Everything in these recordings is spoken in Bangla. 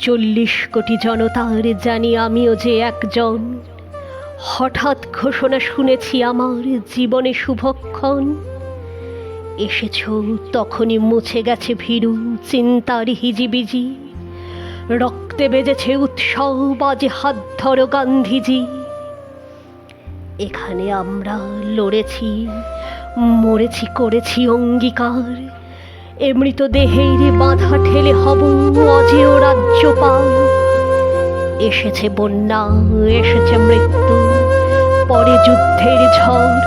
চল্লিশ কোটি জনতার জানি আমিও যে একজন। হঠাৎ ঘোষণা শুনেছি আমার জীবনে শুভক্ষণ। এসেছ, তখনই মুছে গেছে ভীরু, চিন্তার হিজিবিজি। রক্তে বেজেছে উৎসব, আজ হাত ধরো গান্ধীজি। এখানে আমরা লড়েছি, মরেছি, করেছি অঙ্গীকার। এ মৃতদেহের বাঁধা ঠেলে হব অজেয় রাজ্যপাল। এসেছে বন্যা, এসেছে মৃত্যু, পরে যুদ্ধের ঝড়।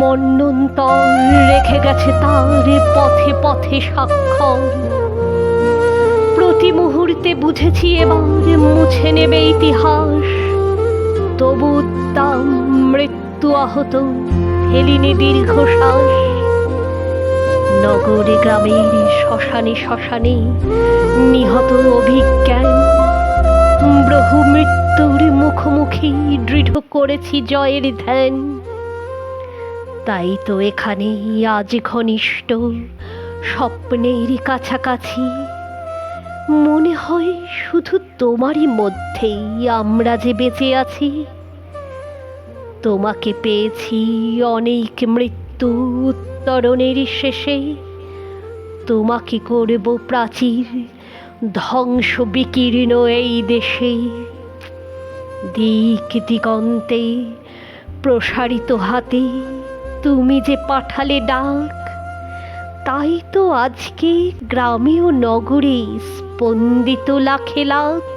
মন্নন্তর রেখে গেছে তার পথে পথে স্বাক্ষর। প্রতি মুহূর্তে বুঝেছি এবার মুছে নেবে ইতিহাস। তবু উদ্দাম মৃত্যু আহত হেলিনি দীর্ঘশ্বাস। নগরে গ্রামের শ্মশানে শ্মশানে নিহত অভিজ্ঞান। বহু মৃত্যুর মুখোমুখি দৃঢ় করেছি জয়ের ধ্যান। তাই তো এখানে আজ ঘনিষ্ঠ স্বপ্নের কাছাকাছি। মনে হয় শুধু তোমারই মধ্যেই আমরা যে বেঁচে আছি। তোমাকে পেয়েছি অনেক মৃত্যু উত্তরণের শেষে তোমাকে করব প্রাচীর ধ্বংস বিকীর্ণ এই দেশে। দিক দিগন্তে প্রসারিত হাতে তুমি যে পাঠালে ডাক, তাই তো আজকে গ্রামে ও নগরে স্পন্দিত লাখে লাখ